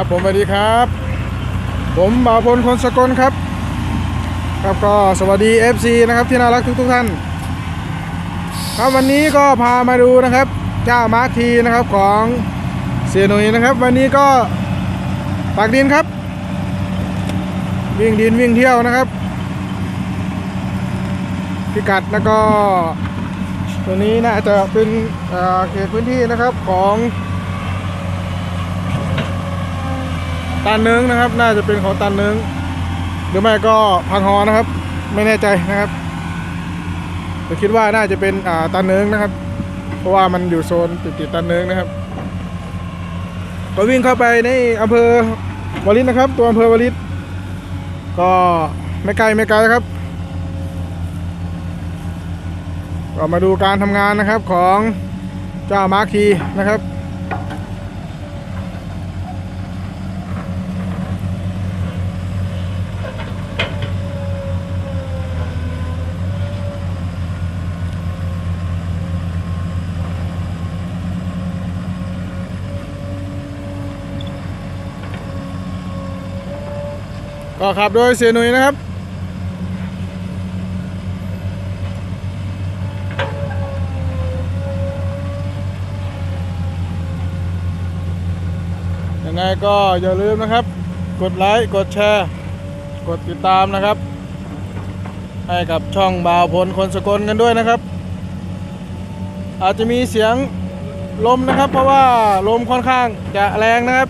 ครับผมสวัสดีครับ ผมบ่าวพลคนสกลครับ ครับก็สวัสดี FC นะครับที่น่ารักทุกทุกๆท่าน ครับวันนี้ก็พามาดูนะครับเจ้ามาร์คทีนะครับของเสียหนุ่ยนะครับ วันนี้ก็ตักดินครับ วิ่งดินวิ่งเที่ยวนะครับ พิกัดแล้วก็ตัวนี้น่าจะเป็นเขตพื้นที่นะครับของ ตันเนึงนะครับ น่าจะเป็นของตันเนึงหรือไม่ก็พังฮอนะครับ ไม่แน่ใจนะครับแต่คิดว่าน่าจะเป็นอ่าตันเนึงนะครับ เพราะว่ามันอยู่โซนติดติดตันเนึงนะครับก็วิ่งเข้าไปในอำเภอวลิตนะครับ ตัวอำเภอวลิตก็ไม่ไกลไม่ไกลครับก็มาดูการทำงานนะครับของเจ้ามาร์คีนะครับ ก็ขับโดยเสียหนุ่ยนะครับ ยังไงก็อย่าลืมนะครับ กดไลค์กดแชร์ กดติดตามนะครับ ให้กับช่องบ่าวพลคนสกลกันด้วยนะครับ อาจจะมีเสียงลมนะครับ เพราะว่าลมค่อนข้างจะแรงนะครับ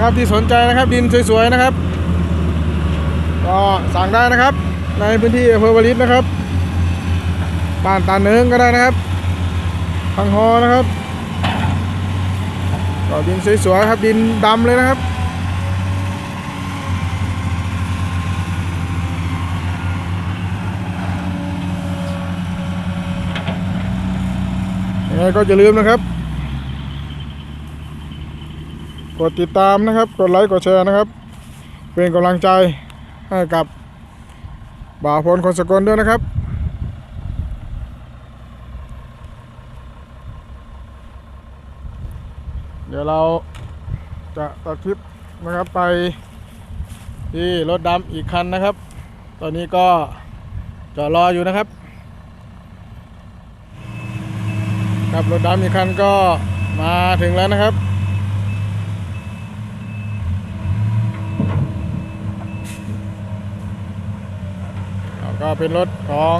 นะครับที่สนใจนะครับดินสวยๆนะครับ ก็สั่งได้นะครับ ในพื้นที่อำเภอวลิตนะครับบ้านตาเนิงก็ได้นะครับพังฮอนะครับก็ดินสวยๆครับดินดำเลยนะครับยังไงก็อย่าลืมนะครับ กดติดตามนะครับ กดไลค์กดแชร์นะครับ เป็นกำลังใจให้กับบ่าวพลคนสกลด้วยนะครับเดี๋ยวเราจะตัดคลิปนะครับไปที่รถดำอีกคันนะครับ ตอนนี้ก็จอดรออยู่นะครับครับรถดำอีกคันก็มาถึงแล้วนะครับ แล้วก็ เป็นรถของ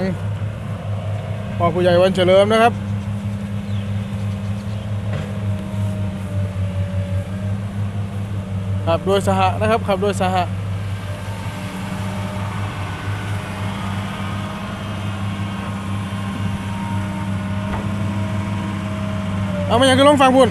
พ่อผู้ใหญ่วันเฉลิมนะครับขับโดยสหะนะครับขับโดยสหะเอามาอย่างคือลงฟังพุ่น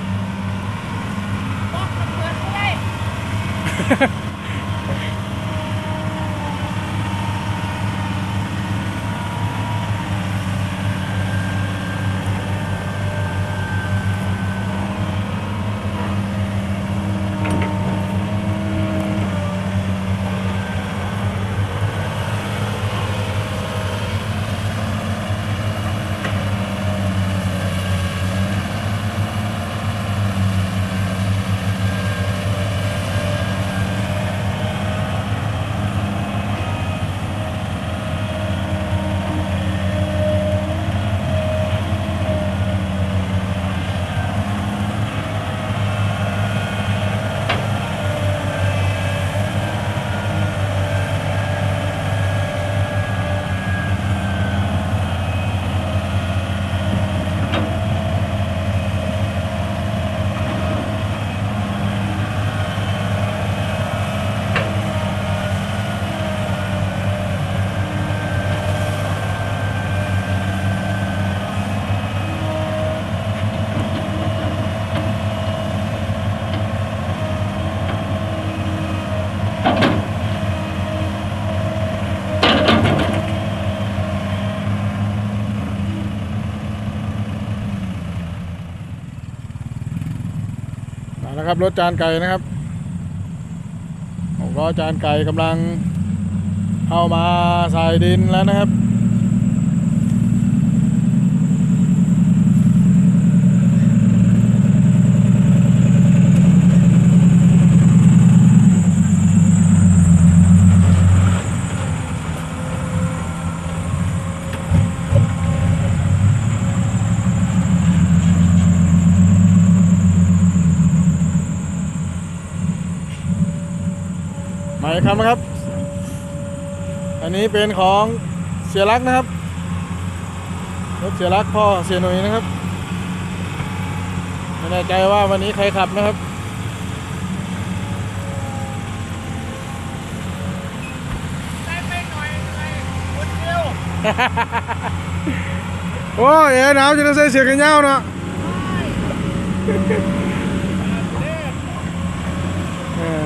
เอาละครับ รถจานไก่นะครับหกล้อจานไก่กำลังเข้ามาใส่ดินแล้วนะครับายคำนะครับ อันนี้เป็นของเสียรักนะครับรถเสียรักพ่อเสียหนุ่ยนะครับไม่แน่ใจว่าวันนี้ใครขับนะครับได้ไปหน่อยหน่อยคนเดียวโอ้ยเอ๋หนาวจะได้ใส่เสื้อกันยาวเนาะเออ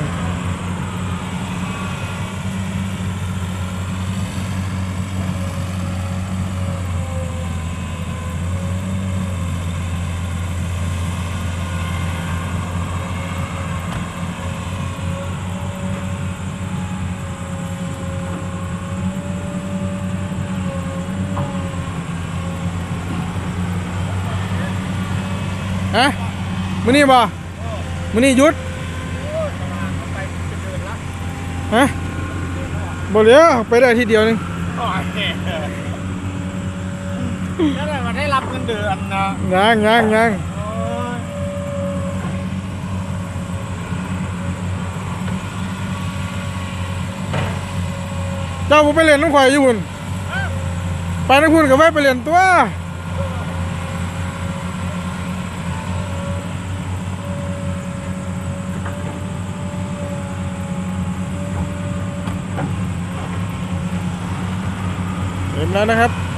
ฮะมื้อนี้บ่มื้อนี้หยุดไปจะเดินละฮะบ่เหลือไปได้ทีเดียวหนึงโอ้ยแล้วได้มาได้รับเงินเดือนนะยังยังยังโอ้ยเจ้าบ่ไปเล่นน้ำข่อยอยู่พุ่นไปน้ำพุ่นก็แวะไปเล่นตัว เต็มแล้วนะครับ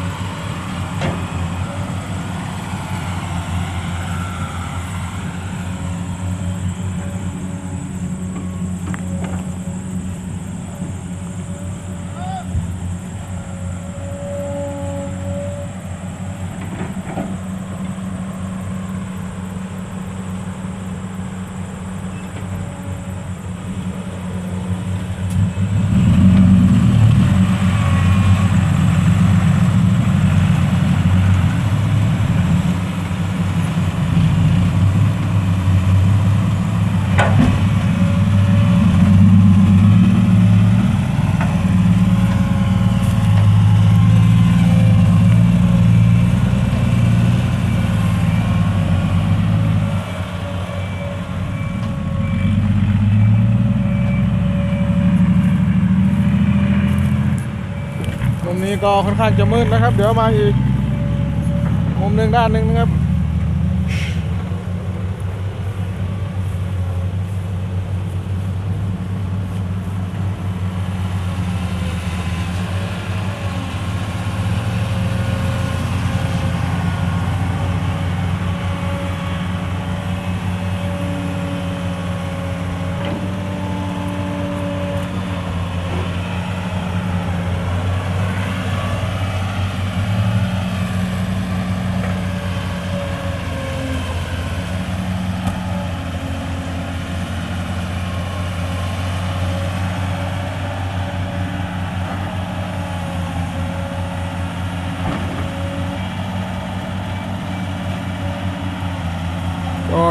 นี้ก็ค่อนข้างจะมืดนะครับ เดี๋ยวมาอีกมุมหนึ่งด้านหนึ่งนะครับ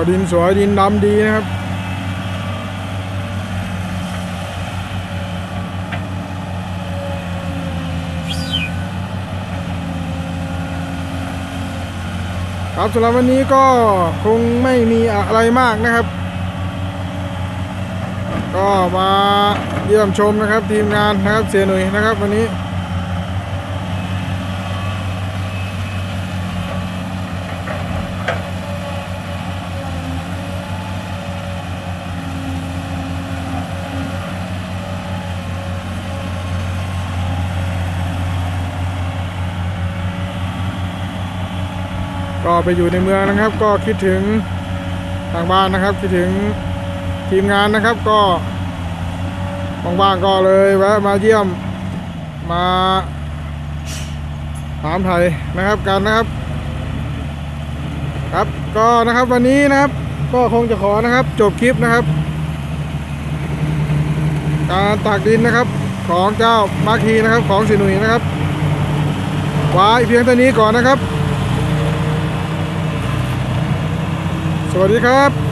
ดินสวยดินดำดีนะครับครับสำหรับวันนี้ก็คงไม่มีอะไรมากนะครับ ก็มาเยี่ยมชมนะครับทีมงานนะครับเสียหนุ่ยนะครับวันนี้ ไปอยู่ในเมืองนะครับ ก็คิดถึงทางบ้านนะครับ คิดถึงทีมงานนะครับก็ว่างๆก็เลยแวะมาเยี่ยมมาถามไทยนะครับกันนะครับ ครับก็นะครับวันนี้นะครับ ก็คงจะขอนะครับจบคลิปนะครับ การตากดินนะครับของเจ้ามาคีนะครับของสินุยนะครับไว้เพียงเท่านี้ก่อนนะครับ วัสดีครับ